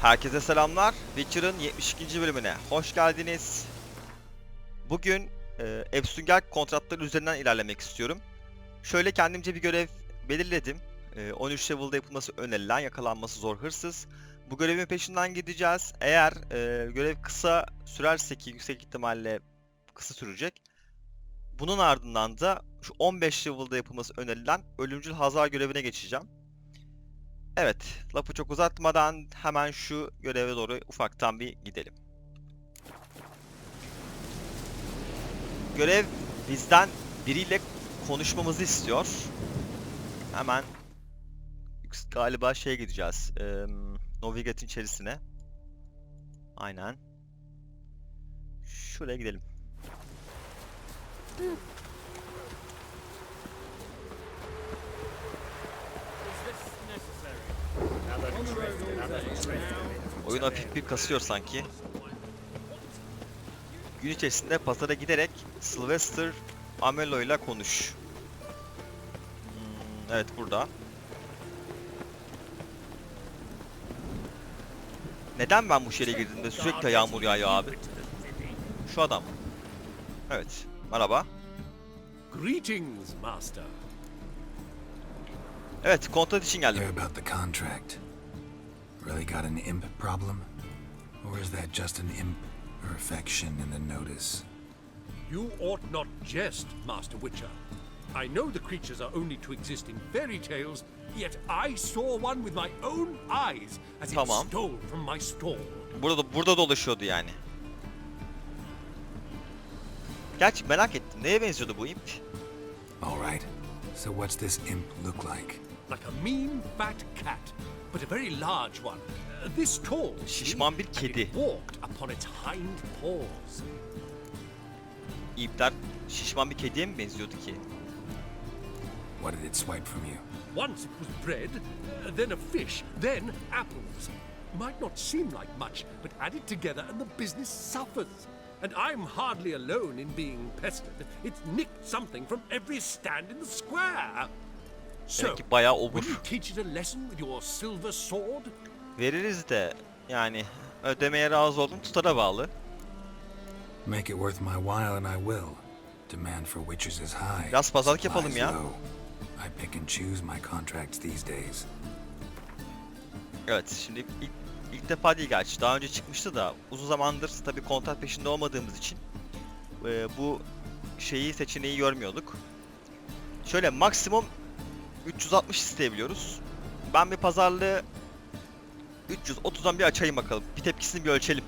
Herkese selamlar. Witcher'ın 72. bölümüne hoş geldiniz. Bugün e, Ebsünger kontratları üzerinden ilerlemek istiyorum. Şöyle kendimce bir görev belirledim. E, 13 level'da yapılması önerilen yakalanması zor hırsız. Bu görevin peşinden gideceğiz. Eğer e, görev kısa sürerse ki yüksek ihtimalle kısa sürecek. Bunun ardından da şu 15 level'da yapılması önerilen ölümcül hazar görevine geçeceğim. Evet, lafı çok uzatmadan hemen şu göreve doğru ufaktan bir gidelim. Görev bizden biriyle konuşmamızı istiyor. Hemen galiba şeye gideceğiz. eee Novigradz'in içerisine. Aynen. Şuraya gidelim. Oyun hafif bir kasıyor sanki. Gün içerisinde pazara giderek Sylvester Amelo ile konuş. Hmm, evet burada. Neden ben bu şehre girdiğimde sürekli yağmur yağıyor abi? Şu adam. Evet. Merhaba. Greetings, Master. Evet, kontrat için geldim. About the contract. Really got an imp problem? Or is that just an imp or affection in the notice? You ought not jest, Master Witcher. I know the creatures are only to exist in fairy tales, yet I saw one with my own eyes as it stole from my stall. Burada burada dolaşıyordu yani. Gerçi merak ettim. Neye benziyordu bu imp? All right. So what's this imp look like? Like a mean, fat cat, but a very large one. Uh, this tall. see? Şişman bir And kedi. It walked upon its hind paws. İmpler şişman bir kediye mi benziyordu ki? What did it swipe from you? Once it was bread, uh, then a fish, then apples. Might not seem like much, but add it together and the business suffers. And I'm hardly alone in being pestered. It's nicked something from every stand in the square. Demek ki bayağı obur. Veririz de yani ödemeye razı oldum tutara bağlı. Make it worth my while and I will. Demand for witches is high. Biraz pazarlık yapalım ya. I pick and choose my contracts these days. Evet şimdi ilk, ilk defa değil gerçi daha önce çıkmıştı da uzun zamandır tabii kontrat peşinde olmadığımız için e, bu şeyi seçeneği görmüyorduk. Şöyle maksimum 360 isteyebiliyoruz. Ben bir pazarlığı 330'dan bir açayım bakalım. Bir tepkisini bir ölçelim.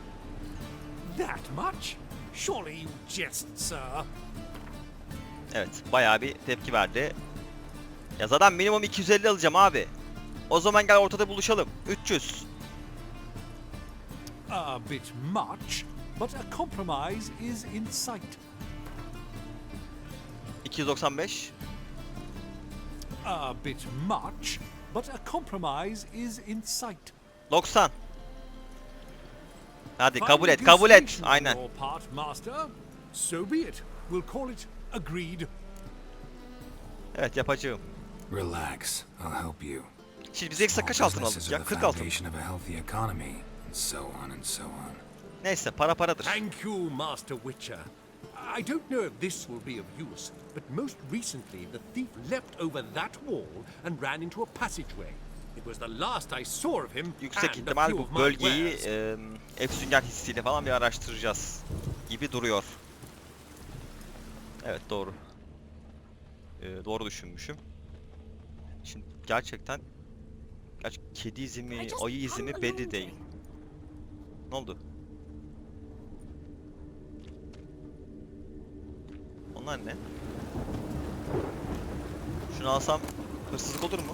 That much? Surely you jest, sir. Evet bayağı bir tepki verdi. Ya zaten minimum 250 alacağım abi. O zaman gel ortada buluşalım. 300. A bit much, but a compromise is in sight. 295. A bit much, but a compromise is in sight. 90. Hadi kabul et, kabul et. Aynen. part, master. So be it. We'll call it agreed. Evet yapacağım. Relax. I'll help you. Şimdi biz ekstra kaç altın aldık ya? are the 40 altın. foundation of a healthy economy, and so on and so on. Neyse para paradır. Thank you, Master Witcher. I don't know if this will be of use, but most recently the thief leapt over that wall and ran into a passageway. It was the last I saw of him Yüksek and ihtimal bu bölgeyi e, Efsünger hissiyle falan bir araştıracağız gibi duruyor. Evet doğru. E, doğru düşünmüşüm. Şimdi gerçekten gerçi kedi izi mi, ayı izi mi belli değil. Ne oldu? Onlar ne? Şunu alsam hırsızlık olur mu?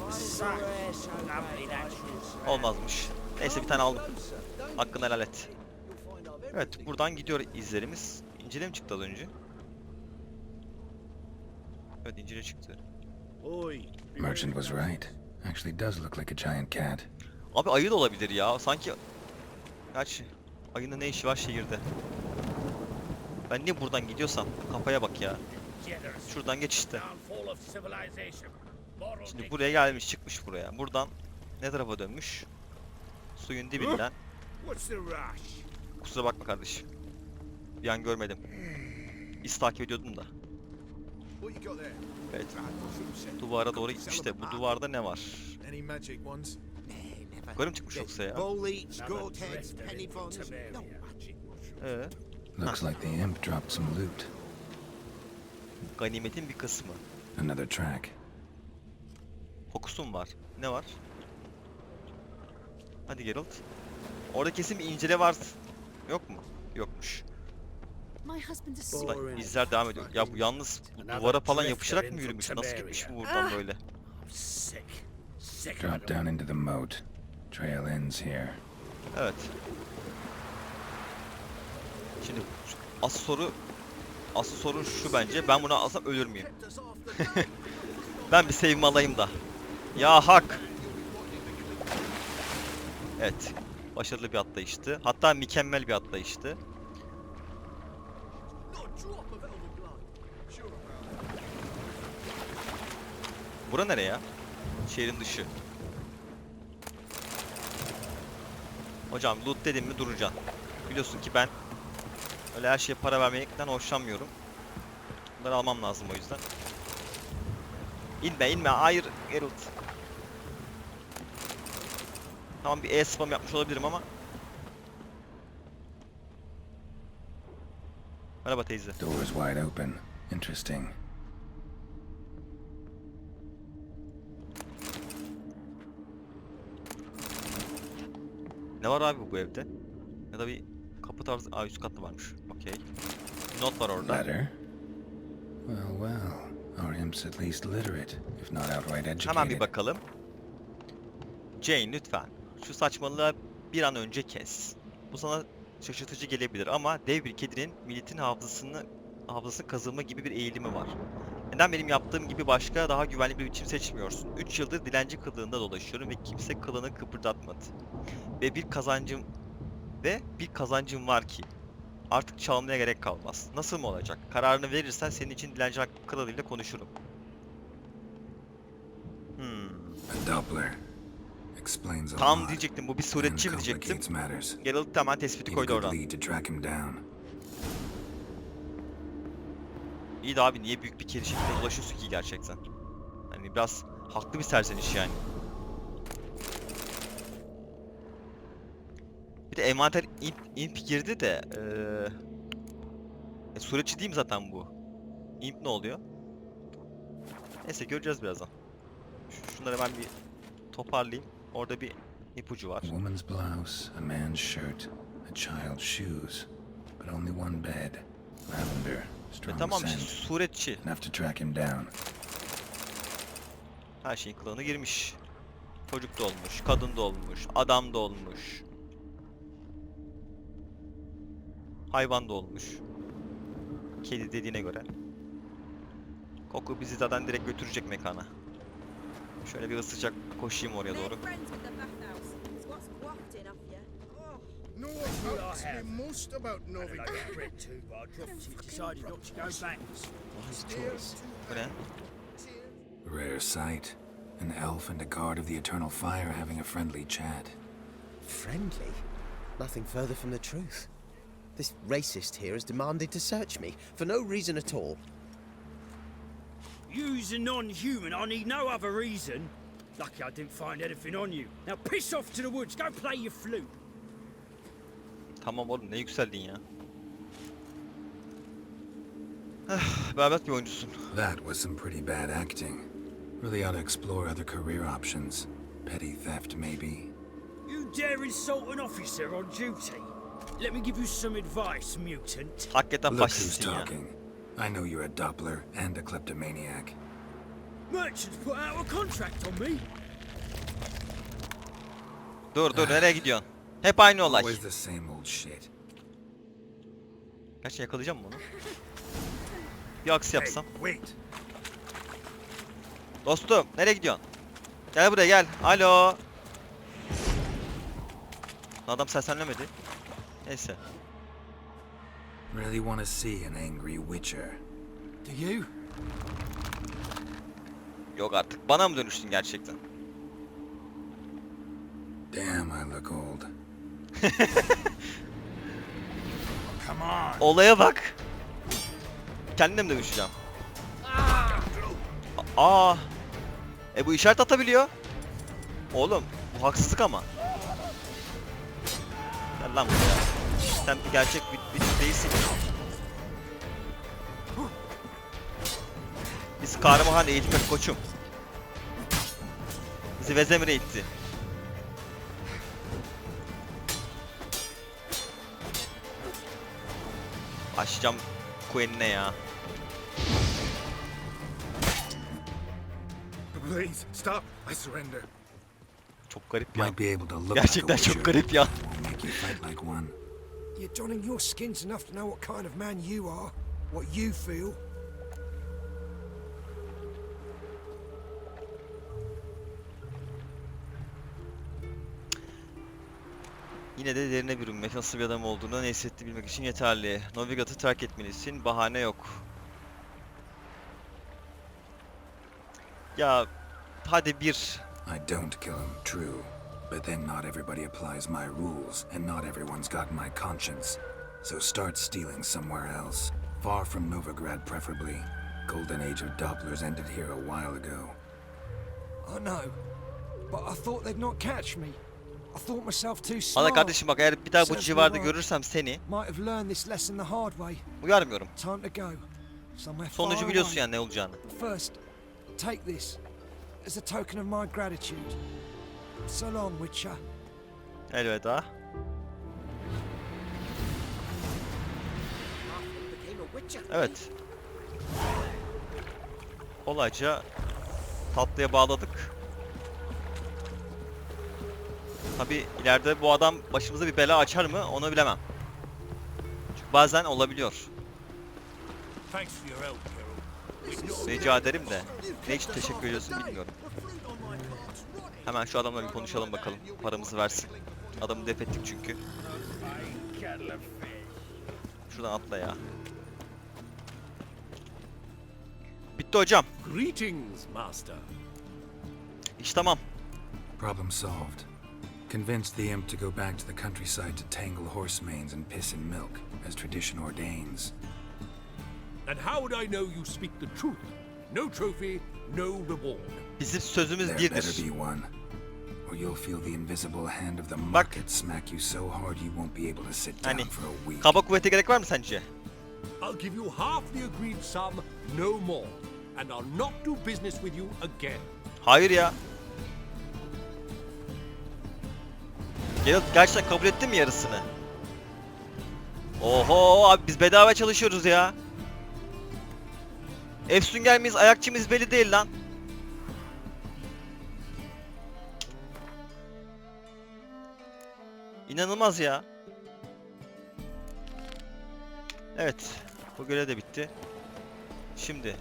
Olmazmış. Neyse bir tane aldım. Hakkını helal et. Evet buradan gidiyor izlerimiz. İncile mi çıktı az önce? Evet incile çıktı. Merchant was right. Actually does look like a giant cat. Abi ayı da olabilir ya. Sanki... Gerçi ayının ne işi var şehirde? Ben niye buradan gidiyorsam? Kafaya bak ya. Şuradan geç işte. Şimdi buraya gelmiş çıkmış buraya. Buradan ne tarafa dönmüş? Suyun dibinden. Kusura bakma kardeşim. Bir an görmedim. İz takip ediyordum da. Evet. Duvara doğru işte bu duvarda ne var? Yukarı mı çıkmış yoksa ya? Ee, Looks like the imp dropped some loot. ganimetin bir kısmı. Another track. Fokusum var. Ne var? Hadi Geralt. Orada kesin bir incele var. Yok mu? Yokmuş. My husband is izler devam ediyor. Ya bu yalnız bu duvara falan yapışarak mı yürümüş? Nasıl gitmiş bu buradan böyle? Sick Drop down into the moat. Trail ends here. Evet. Şimdi asıl soru asıl sorun şu bence. Ben buna alsam ölür müyüm? ben bir sevimi alayım da. Ya hak. Evet. Başarılı bir atlayıştı. Hatta mükemmel bir atlayıştı. Bura nereye ya? Şehrin dışı. Hocam loot dedim mi duracaksın. Biliyorsun ki ben öyle her şeye para vermekten hoşlanmıyorum. Bunları almam lazım o yüzden. İnme inme hayır Geralt. Tamam bir e spam yapmış olabilirim ama. Merhaba teyze. Door's wide open. Interesting. Ne var abi bu evde? Ya da bir kapı tarzı... Aa üst katta varmış. Okey. Not var orada. Letter? Well, well. Our imp's at least literate, if not outright educated. Hemen bir bakalım. Jane lütfen. Şu saçmalığı bir an önce kes. Bu sana şaşırtıcı gelebilir ama dev bir kedinin milletin hafızasını hafızasını kazınma gibi bir eğilimi var. Neden benim yaptığım gibi başka daha güvenli bir biçim seçmiyorsun? 3 yıldır dilenci kılığında dolaşıyorum ve kimse kılını kıpırdatmadı. Ve bir kazancım ve bir kazancım var ki artık çalmaya gerek kalmaz. Nasıl mı olacak? Kararını verirsen senin için dilenci kılığıyla konuşurum. Hmm. Tam diyecektim bu bir suretçi mi diyecektim. Geralt hemen tespiti koydu oradan. İyi de abi niye büyük bir kedi şeklinde dolaşıyorsun ki gerçekten? Hani biraz haklı bir serzeniş yani. Bir de envanter imp, imp girdi de eee e, suretçi değil mi zaten bu? Imp ne oluyor? Neyse göreceğiz birazdan. Ş- Şunları ben bir toparlayayım. Orada bir ipucu var. Woman's blouse, a man's shirt, a child's shoes, but only one bed. Lavender, E strong tamam işte suretçi. enough to track him down. Her şeyin kılığına girmiş. Çocuk da olmuş, kadın da olmuş, adam da olmuş. Hayvan da olmuş. Kedi dediğine göre. Koku bizi zaten direkt götürecek mekana. Şöyle bir ısıcak koşayım oraya doğru. No one me most about Novigrad. Bu ne? Rare sight. An elf and a guard of the Eternal Fire having a friendly chat. Friendly? Nothing further from the truth. This racist here has demanded to search me for no reason at all. You's a non-human. I need no other reason. Lucky I didn't find anything on you. Now piss off to the woods. Go play your flute. Tamam oğlum ne yükseldin ya. Eh, Berbat bir oyuncusun. That was some pretty bad acting. Really ought to explore other career options. Petty theft, maybe. You dare insult an officer on duty? Let me give you some advice, mutant. Hakikaten Look who's ya. talking. I know you're a Doppler and a kleptomaniac. Merchants put out a contract on me. Dur dur nereye gidiyorsun? Hep aynı olay. Always the same old shit. Gerçi yakalayacağım mı onu? Bir aksi yapsam. wait. Dostum nereye gidiyorsun? Gel buraya gel. Alo. Adam seslenlemedi. Neyse. Really want to see an angry witcher. Do you? Yok artık. Bana mı dönüştün gerçekten? Damn, I look old. Olaya bak. Kendim de düşeceğim. Aa. E bu işaret atabiliyor. Oğlum bu haksızlık ama. Gel lan buraya. Sen gerçek bir, bir değilsin. Biz kahraman eğitmek koçum. Bizi Vezemir eğitti. Açacağım Queen'ine ya. Please, stop. I surrender. Çok garip ya. Gerçekten çok garip ya. You're donning your skins enough to know what kind of man you are, what you feel. Yine de derine bürünmek, nasıl bir adam olduğunu ne hissetti bilmek için yeterli. Novigat'ı terk etmelisin, bahane yok. Ya hadi bir. I don't kill him, true. But then not everybody applies my rules, and not everyone's got my conscience. So start stealing somewhere else. Far from Novigrad, preferably. Golden age of Dopplers ended here a while ago. Oh, I know, but I thought they'd not catch me. I thought myself too smart. Valla kardeşim bak eğer bir daha bu civarda görürsem seni Might have learned this lesson the hard way. uyarmıyorum. Time to go. Somewhere Sonucu far biliyorsun away. yani ne olacağını. First, take this as a token of my gratitude. So long, Witcher. Elveda. Evet. Kolayca tatlıya bağladık. Tabi ileride bu adam başımıza bir bela açar mı onu bilemem. Çünkü bazen olabiliyor. Rica ederim de ne için teşekkür ediyorsun bilmiyorum. Hemen şu adamla bir konuşalım bakalım. Paramızı versin. Adamı def ettik çünkü. Şuradan atla ya. Bitti hocam. Greetings, Master. İş tamam. Problem solved. Convinced the imp to go back to the countryside to tangle horse manes and piss in milk, as tradition ordains. And how would I know you speak the truth? No trophy, no reward. Bizim sözümüz There better birdir. be one. Or you'll feel the invisible hand of the market smack you so hard you won't be able to sit down Hani for a week. kaba kuvvete gerek var mı sence? I'll give you half the agreed sum, no more. And I'll not do business with you again. Hayır ya. Geralt gerçekten kabul etti mi yarısını? Oho abi biz bedava çalışıyoruz ya. Efsünger miyiz, ayakçı mıyız belli değil lan. İnanılmaz ya. Evet, bu görev de bitti. Şimdi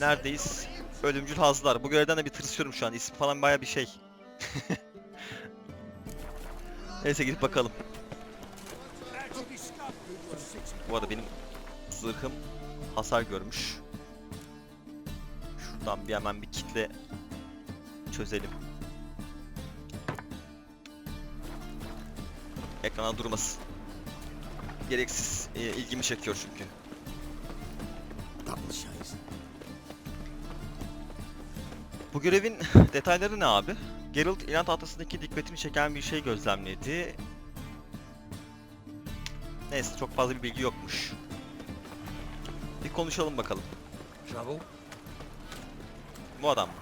neredeyiz? Ölümcül hazlar. Bu görevden de bir tırsıyorum şu an. İsim falan baya bir şey. Neyse gidip bakalım. Bu arada benim zırhım hasar görmüş. Şuradan bir hemen bir kitle çözelim. Ekrana durmasın. Gereksiz e, ilgimi çekiyor çünkü. Bu görevin detayları ne abi? Geralt ilan tahtasındaki dikkatini çeken bir şey gözlemledi. Neyse çok fazla bir bilgi yokmuş. Bir konuşalım bakalım. Trouble? Bu adam mı?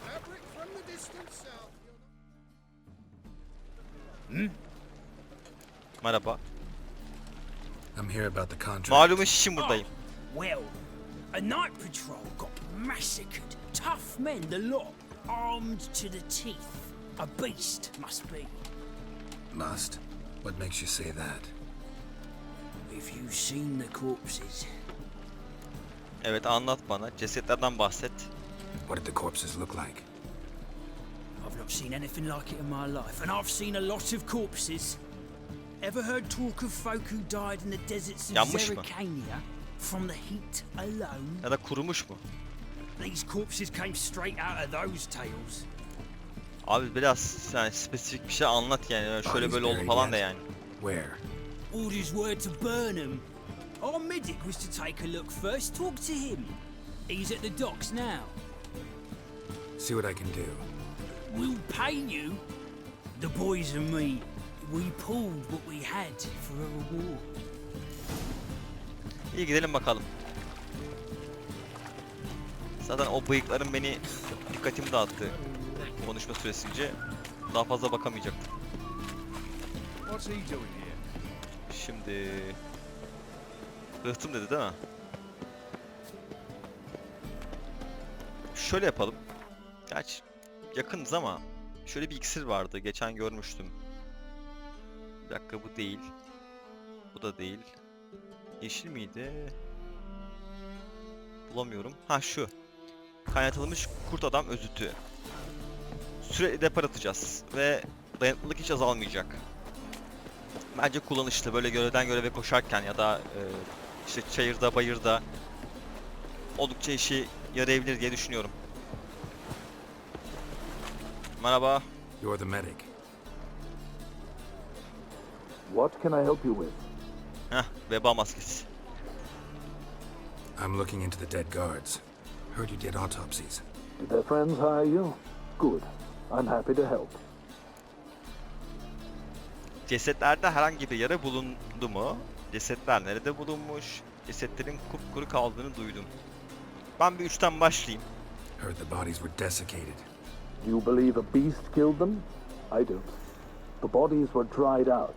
You'll know. Merhaba. I'm here about the contract. Malumun şişim buradayım. Well, a night patrol got massacred. Tough men, the lot, armed to the teeth. A beast, must be. Must. What makes you say that? If you've seen the corpses, Evet anlat bana. Cesetlerden bahset. What did the corpses look like? I've not seen anything like it in my life, and I've seen a lot of corpses. Ever heard talk of folk who died in the deserts of Yanmış mı? From the heat alone? Ya da kurumuş mu? These corpses came straight out of those tales. Abi biraz yani spesifik bir şey anlat yani. Öyle Şöyle böyle oldu falan da yani. Where? Orders were to burn 'em. Our medic was to take a look first, talk to him. He's at the docks now. See what I can do. We'll pay you. The boys and me, we pulled what we had for a reward. İyi gidelim bakalım. Zaten o bıyıkların beni dikkatimi dağıttı konuşma süresince. Daha fazla bakamayacaktım. Şimdi... Rıhtım dedi değil mi? Şöyle yapalım. Gerçi yakınız ama şöyle bir iksir vardı. Geçen görmüştüm. Bir dakika bu değil. Bu da değil. Yeşil miydi? Bulamıyorum. Ha şu. Kaynatılmış kurt adam özütü. Sürekli depar atacağız ve dayanıklılık hiç azalmayacak. Bence kullanışlı böyle görevden göreve koşarken ya da e, işte çayırda bayırda oldukça işi yarayabilir diye düşünüyorum. Merhaba. You're the medic. What can I help you with? Heh, veba maskesi. I'm looking into the dead guards. Heard you did autopsies. Did their friends hire you? Good. I'm happy to help. Cesetlerde herhangi bir yara bulundu mu? Cesetler nerede bulunmuş? Cesetlerin kupkuru kaldığını duydum. Ben bir üçten başlayayım. Heard the bodies were desiccated. Do you believe a beast killed them? I don't. The bodies were dried out.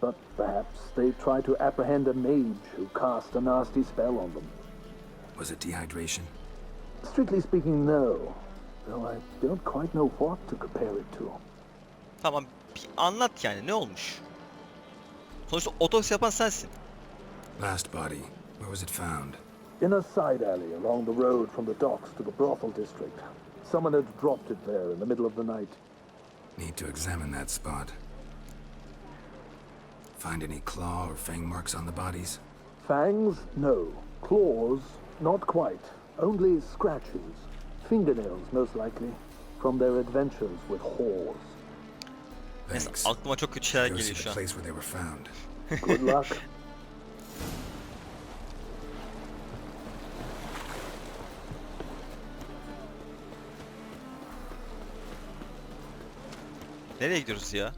But perhaps they tried to apprehend a mage who cast a nasty spell on them. Was it dehydration? Strictly speaking, no. Though I don't quite know what to compare it to. Tamam bir anlat yani ne olmuş? Sonuçta otopsi yapan sensin. Last body. Where was it found? In a side alley along the road from the docks to the brothel district. Someone had dropped it there in the middle of the night. Need to examine that spot. Find any claw or fang marks on the bodies? Fangs? No. Claws? Not quite. Only scratches. Fingernails, most likely. From their adventures with whores. Neyse Thanks. aklıma çok kötü şeyler Go see geliyor the şu an. place where they were found. Good luck. Nereye gidiyoruz ya?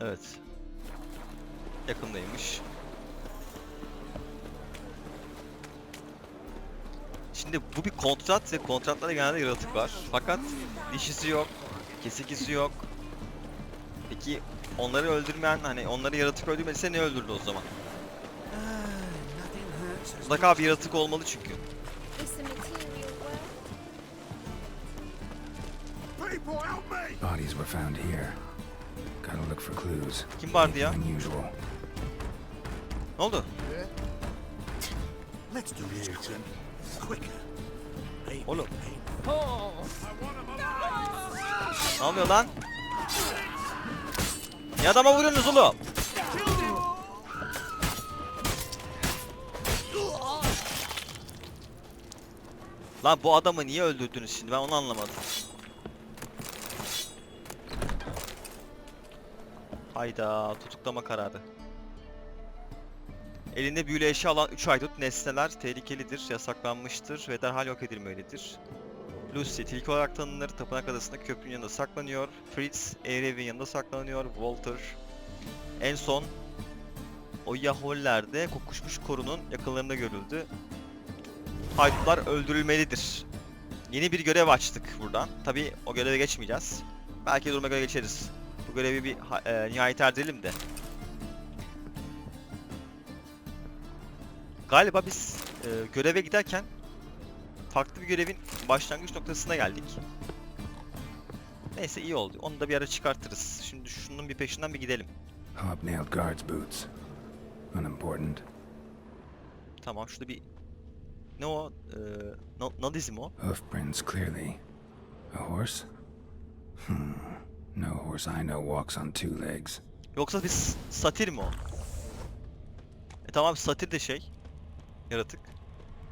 Evet. Yakındaymış. Şimdi bu bir kontrat ve kontratlarda genelde yaratık var. Fakat dişisi yok, kesikisi yok. Peki onları öldürmeyen hani onları yaratık öldürmediyse ne öldürdü o zaman? Mutlaka bir yaratık olmalı çünkü. Bodies were found here. Gotta look for clues. Kim vardı ya? Unusual. Ne oldu? Let's do this quicker. Oğlum. Ne oluyor lan? Ne adama vuruyorsunuz oğlum? Lan bu adamı niye öldürdünüz şimdi ben onu anlamadım. Hayda tutuklama kararı. Elinde büyülü eşya alan 3 haydut nesneler tehlikelidir, yasaklanmıştır ve derhal yok edilmelidir. Lucy tilki olarak tanınır, tapınak adasında köprünün yanında saklanıyor. Fritz, Erev'in yanında saklanıyor. Walter. En son o Yahullerde kokuşmuş korunun yakınlarında görüldü. Haydutlar öldürülmelidir. Yeni bir görev açtık buradan. Tabi o göreve geçmeyeceğiz. Belki duruma göre geçeriz. Bu görevi bir e, nihayet erdirelim de. Galiba biz e, göreve giderken farklı bir görevin başlangıç noktasına geldik. Neyse iyi oldu. Onu da bir ara çıkartırız. Şimdi şunun bir peşinden bir gidelim. Hobnailed guards' boots. Unimportant. Tamam şurada bir... Ne o? Ee, na- nadizm o. Hoof prints clearly. A horse? Hmm. No horse I know walks on two legs. Yoksa bir satir mi o? E tamam satir de şey. Yaratık.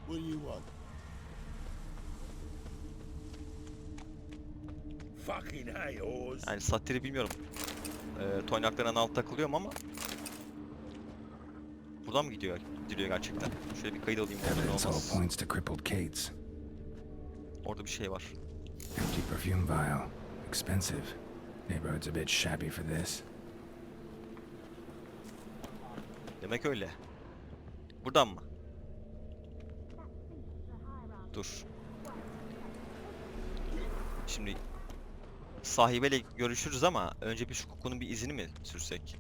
What do you want? Fucking hey, Oz. Yani satiri bilmiyorum. Ee, toynakların altı takılıyorum ama. Buradan mı gidiyor? Gidiliyor gerçekten. Şöyle bir kayıt alayım. Evidence all points to crippled Cates. Orada bir şey var. Empty perfume vial. Expensive. Neighborhood's a bit shabby for this. Demek öyle. Buradan mı? Dur. Şimdi sahibeyle görüşürüz ama önce bir şu kokunun bir izini mi sürsek?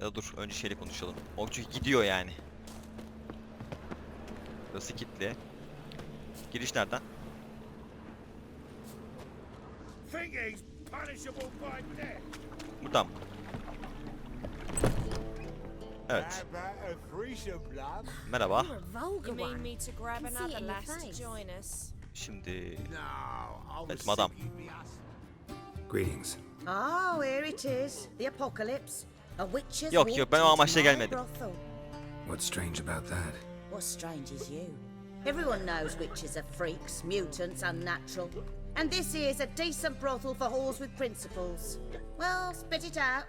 Ya da dur önce şeyle konuşalım. O çünkü gidiyor yani. Burası kilitli. Giriş nereden? Think Buradan mı? Evet. Merhaba. Şimdi Evet madam. Greetings. Oh, here it is. The apocalypse. A witch has Yok, yok, ben o amaçla gelmedim. What's strange about that? What's strange is you. Everyone knows witches are freaks, mutants, unnatural. And this here's a decent brothel for whores with principles. Well, spit it out.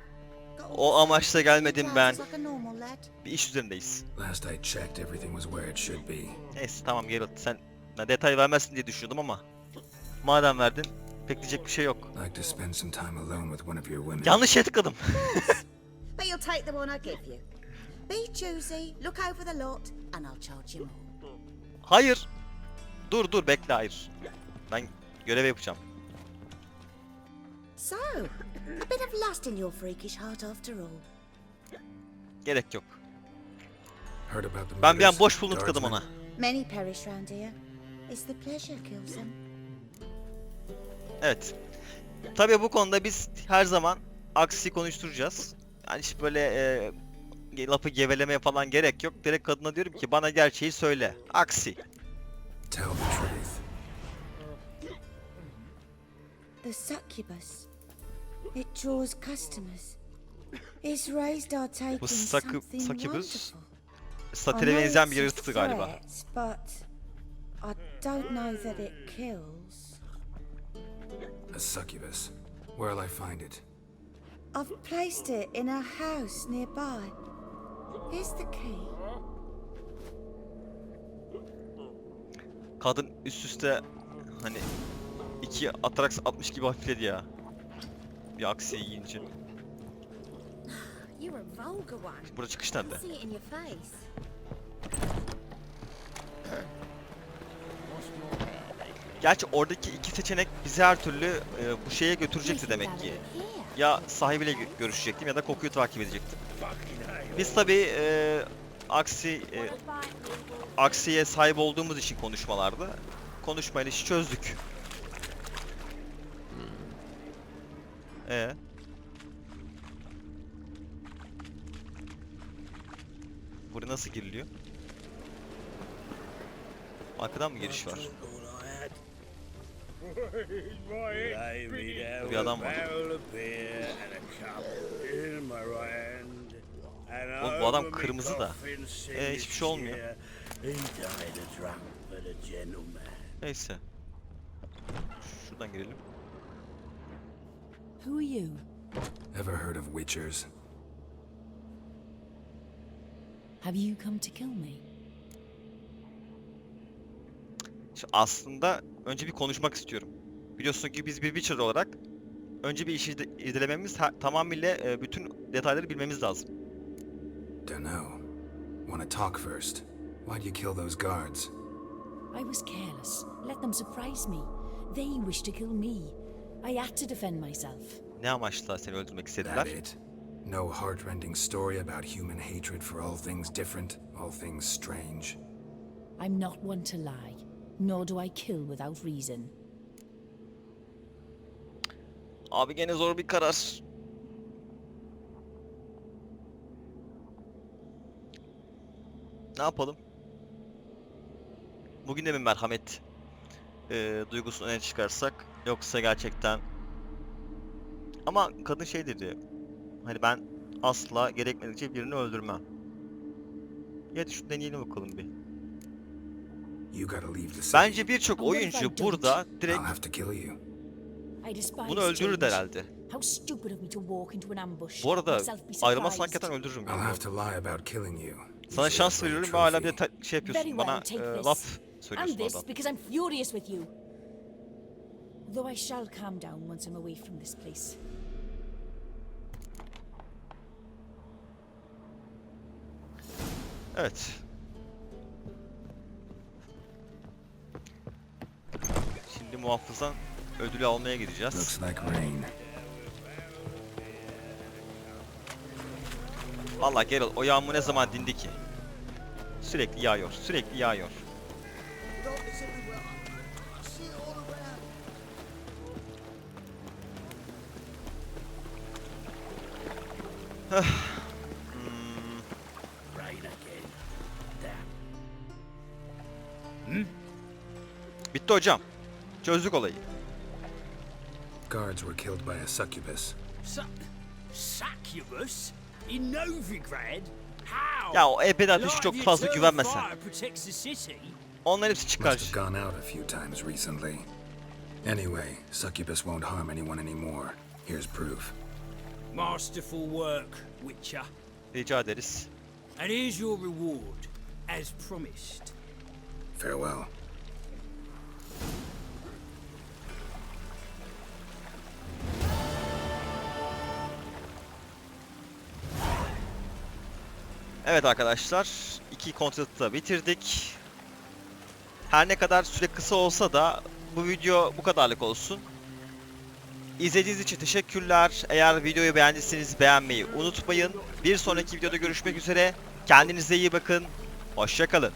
O amaçla gelmedim ben. trousers Like a normal lad. Bir iş üzerindeyiz. Last I checked, everything was where it should be. Neyse tamam Geralt sen ben detay vermezsin diye düşünüyordum ama madem verdin pek diyecek bir şey yok. Like to spend some time alone with one of your women. Yanlış şeye tıkladım. But you'll take the one I give you. Be choosy, look over the lot, and I'll charge you more. hayır. Dur dur bekle hayır. Ben görev yapacağım. So, a bit of lust in your freakish heart after all. Gerek yok. Heard about the Ben bir an boş bulundum tıkladım ona. Many perish round here. It's the pleasure kills them. Evet. Tabii bu konuda biz her zaman aksi konuşturacağız. Yani hiç böyle e, lafı gevelemeye falan gerek yok. Direkt kadına diyorum ki bana gerçeği söyle. Aksi. Tell the succubus. It draws customers. It's raised our taking Bu sakı, wonderful. satire benzeyen bir yaratıktı galiba. But I don't know that it kills. A succubus. Where'll I find it? I've placed it in a house nearby. Here's the key. Kadın üst üste hani iki atraks atmış gibi hafifledi ya. Bir aksi yiyince. You're a vulgar one. Burada çıkış nerede? Gerçi oradaki iki seçenek bizi her türlü e, bu şeye götürecekti demek ki. Ya sahibiyle gö- görüşecektim ya da kokuyu takip edecektim. Biz tabii e, aksi e, aksiye sahip olduğumuz için konuşmalarda konuşmayla işi çözdük. Ee? Buraya nasıl giriliyor? Arkadan mı giriş var? Bir adam var. Oğlum bu adam kırmızı da. Ee, hiçbir şey olmuyor. Neyse. Şuradan girelim. Who are you? Ever heard of witchers? Have you come to kill me? Şimdi aslında önce bir konuşmak istiyorum. Biliyorsun ki biz bir Witcher olarak önce bir işi de- irdelememiz, ha- tamamıyla e, bütün detayları bilmemiz lazım. Dunno. Wanna talk first? Why'd you kill those guards? I was careless. Let them surprise me. They wished to kill me. I had to defend myself. Ne amaçla seni öldürmek istediler? That it? No heartrending story about human hatred for all things different, all things strange. I'm not one to lie, nor do I kill without reason. Abi gene zor bir karar. Ne yapalım? Bugün de mi merhamet e, duygusunu öne çıkarsak yoksa gerçekten ama kadın şey dedi hani ben asla gerekmedikçe birini öldürmem. Ya şu deneyelim bakalım bir. Bence birçok oyuncu burada direkt Bunu change. herhalde. Bu arada ayrılmazsan hakikaten öldürürüm. You. Sana şans veriyorum ve hala bir şey yapıyorsun. Bana e, laf söylüyorsun oradan. because I'm furious with you. Though I shall calm down once I'm away from this place. Evet. Şimdi muhafızdan ödülü almaya gideceğiz. Looks like rain. Vallahi Geralt o yağmur ne zaman dindi ki? Sürekli yağıyor, sürekli yağıyor. Hmm, Rain again. Bitti hocam. Çözdük olayı. Guards were killed by a succubus. Su- succubus? In Novigrad? How? Ya o ebed ateşi Like çok fazla güvenme sen. Onların hepsi Must çıkar. have gone out a few times recently. Anyway, succubus won't harm anyone anymore. Here's proof. Masterful work, Witcher. Rica ederiz. And here's your reward, as promised. Farewell. Evet arkadaşlar, iki kontratı da bitirdik. Her ne kadar süre kısa olsa da bu video bu kadarlık olsun. İzlediğiniz için teşekkürler. Eğer videoyu beğendiyseniz beğenmeyi unutmayın. Bir sonraki videoda görüşmek üzere. Kendinize iyi bakın. Hoşçakalın.